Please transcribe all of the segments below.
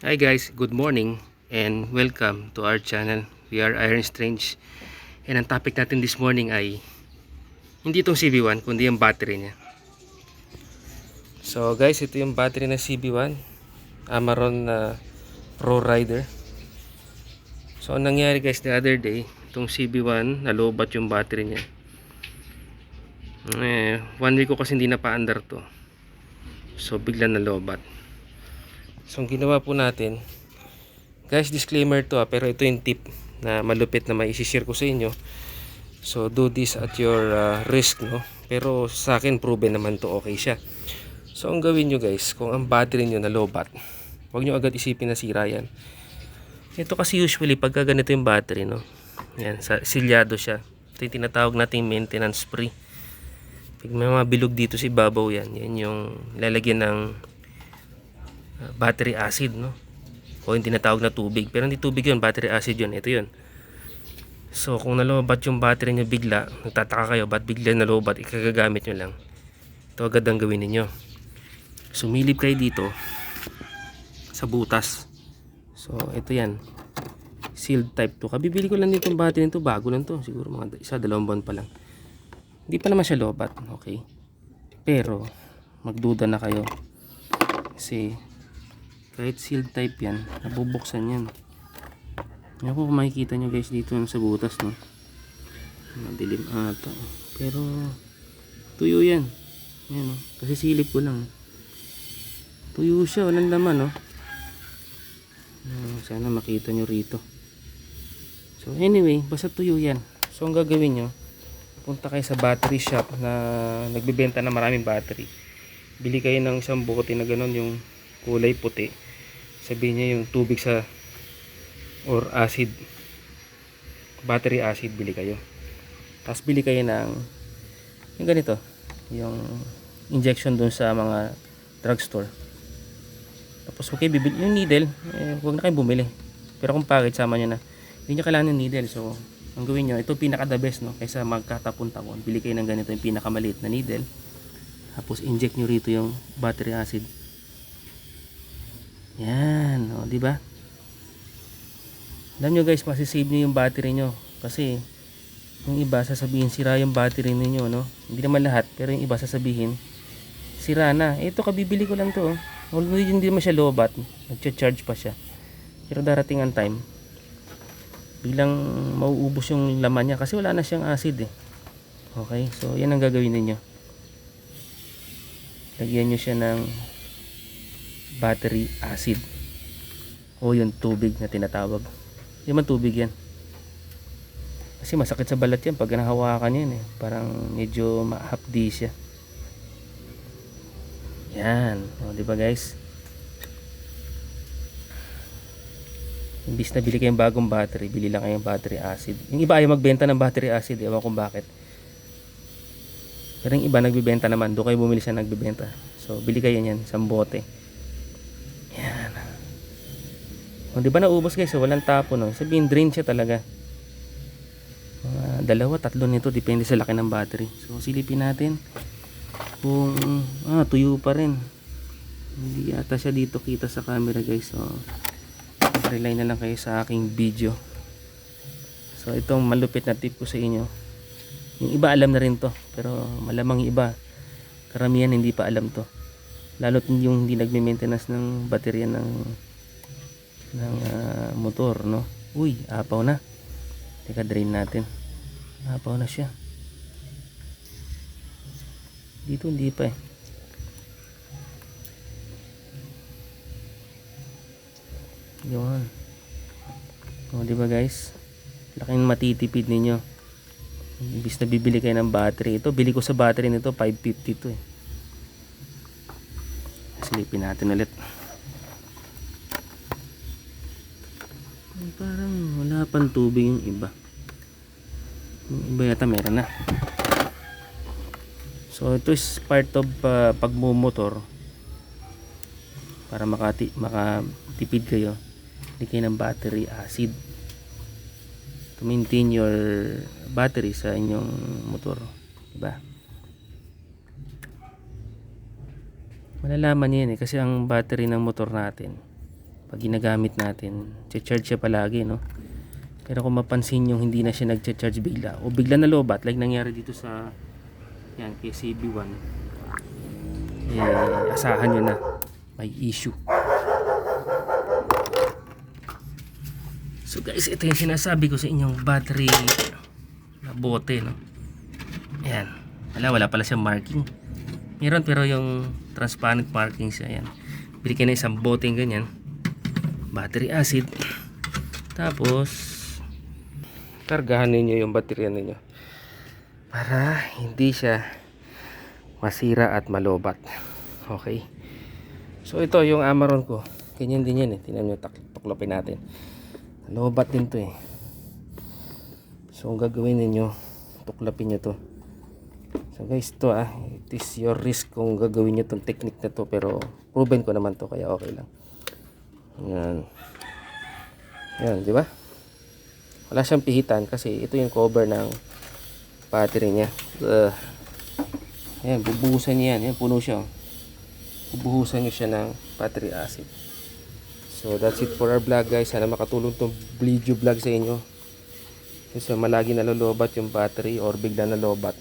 Hi guys, good morning and welcome to our channel. We are Iron Strange. And ang topic natin this morning ay hindi itong CB1 kundi yung battery niya. So guys, ito yung battery na CB1 Amaron na Pro Rider. So ang nangyari guys the other day, itong CB1 nalobat yung battery niya. Eh, one week ko kasi hindi na pa-under to. So bigla nalobat. So, ang ginawa po natin, guys, disclaimer to ah, pero ito yung tip na malupit na may share ko sa inyo. So, do this at your ah, risk, no? Pero sa akin, proven naman to okay siya. So, ang gawin nyo guys, kung ang battery nyo na low bat, huwag nyo agad isipin na sira yan. Ito kasi usually, pagka ganito yung battery, no? Yan, sa, silyado siya. Ito yung tinatawag nating maintenance free. Pag may mga bilog dito si babaw yan, yan yung lalagyan ng uh, battery acid no? O yung tinatawag na tubig. Pero hindi tubig yun battery acid yun. Ito yun. So kung nalobat yung battery nyo bigla nagtataka kayo ba't bigla nalobat? Ikagagamit nyo lang. Ito agad ang gawin ninyo. Sumilip kayo dito sa butas. So ito yan. Sealed type 2 kabibili ko lang nitong battery nito. Bago lang to. Siguro mga isa dalawang buwan pa lang. Hindi pa naman siya lobat. Okay. Pero magduda na kayo. Kasi kahit sealed type yan nabubuksan yan. Yan po makikita nyo guys dito yung sa butas no? Madilim ata. Pero tuyo yan. Yan oh. kasi silip ko lang. Tuyo siya walang laman no? Ah, sana makita nyo rito. So anyway basta tuyo yan. So ang gagawin nyo punta kayo sa battery shop na nagbebenta ng maraming battery. Bili kayo ng isang bote na ganon yung kulay puti sabihin niya yung tubig sa or acid battery acid bili kayo. Tapos bili kayo ng yung ganito yung injection dun sa mga drugstore. Tapos okay bibili yung needle eh, huwag na kayo bumili. Pero kung package sama nyo na. Hindi nyo kailangan yung needle so ang gawin nyo ito pinaka the best no kaysa magkatapon-tapon bili kayo ng ganito yung pinakamaliit na needle. Tapos inject nyo rito yung battery acid yan, o, di ba? Alam nyo guys, masisave nyo yung battery nyo. Kasi, yung iba sasabihin, sira yung battery ninyo, no? Hindi naman lahat, pero yung iba sasabihin, sira na. Ito, kabibili ko lang to, oh. Although hindi naman siya low bat, nag-charge pa siya. Pero darating ang time, bilang mauubos yung laman niya kasi wala na siyang acid eh. Okay, so yan ang gagawin ninyo. Lagyan nyo siya ng battery acid. O yung tubig na tinatawag. Hindi man tubig yan. Kasi masakit sa balat yan. Pag nahawakan yan eh parang medyo mahapdi siya. Yan. O di ba guys? Imbis na bili kayong bagong battery bili lang kayong battery acid. Yung iba ayaw magbenta ng battery acid ewan kung bakit. Pero yung iba nagbibenta naman. Doon kayo bumili siya nagbibenta. So bili kayo yan isang bote yan. O, di ba naubos guys? So, walang tapo no. Sabihin drain siya talaga. Mga dalawa, tatlo nito. Depende sa laki ng battery. So, silipin natin. Kung, ah, tuyo pa rin. Hindi ata siya dito kita sa camera guys. So, rely na lang kayo sa aking video. So, itong malupit na tip ko sa inyo. Yung iba alam na rin to. Pero malamang iba. Karamihan hindi pa alam to lalo't yung hindi nagme-maintenance ng baterya ng ng uh, motor no? Uy apaw na. Teka drain natin. Apaw na siya. Dito hindi pa eh. Yun. O diba guys? Laking matitipid ninyo. Ibis na bibili kayo ng battery. Ito bili ko sa battery nito 550 to eh. Silipin natin ulit parang wala pang tubig yung iba. Yung iba yata meron na. So ito is part of uh, pagmumotor. Para makati, makatipid kayo. Hindi kayo ng battery acid. To maintain your battery sa inyong motor diba? Malalaman yan eh kasi ang battery ng motor natin pag ginagamit natin, charge siya palagi, no? Pero kung mapansin yung hindi na siya nag-charge bigla, o bigla na lobat, like nangyari dito sa, yan, KCB1, eh, asahan nyo na, may issue. So guys, ito yung sinasabi ko sa inyong battery na bote, no? Ayan. Wala, wala pala siyang marking. Meron pero yung transparent marking siya, ayan. Bili kayo ng isang boteng ganyan. Battery acid. Tapos, kargahan ninyo yung baterya ninyo. Para hindi siya masira at malobat. Okay? So ito yung Amaron ko. Ganyan din yan eh. Tingnan nyo, tak- tuklopin natin. Lobat din to eh. So ang gagawin ninyo, tuklapin nyo to. So guys, to ah, it is your risk kung gagawin nyo tong technique na to pero proven ko naman to kaya okay lang. Yan. Yan, di ba? Wala siyang pihitan kasi ito yung cover ng battery niya. Uh, Ayan, bubuhusan niya yan. Yan, puno siya. oh. Bubuhusan niyo siya ng battery acid. So that's it for our vlog guys. Sana makatulong tong video vlog sa inyo. Kasi malagi nalolobat yung battery or bigla nalobat.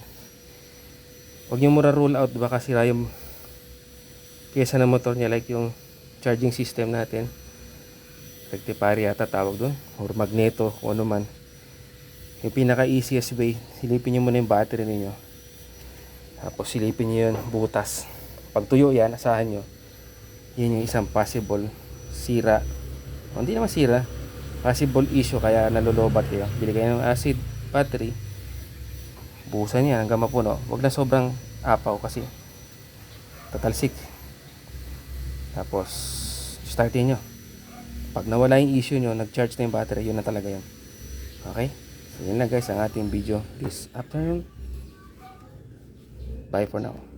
Huwag nyo muna rule out baka sira yung pyesa ng motor niya like yung charging system natin. Rectifier yata tawag doon or magneto kung ano man. Yung pinaka easiest way, silipin nyo muna yung battery ninyo. Tapos silipin nyo yun butas. Pag tuyo yan, asahan nyo. Yun yung isang possible sira. O, hindi naman sira. Possible issue kaya nalolobat kayo. Bili kayo ng acid battery. Buhusan yan hanggang mapuno. Huwag na sobrang apaw kasi tatalsik. Tapos startin nyo. Pag nawala yung issue nyo, nag-charge na yung battery, yun na talaga yun. Okay? So yun na guys ang ating video this afternoon. Bye for now.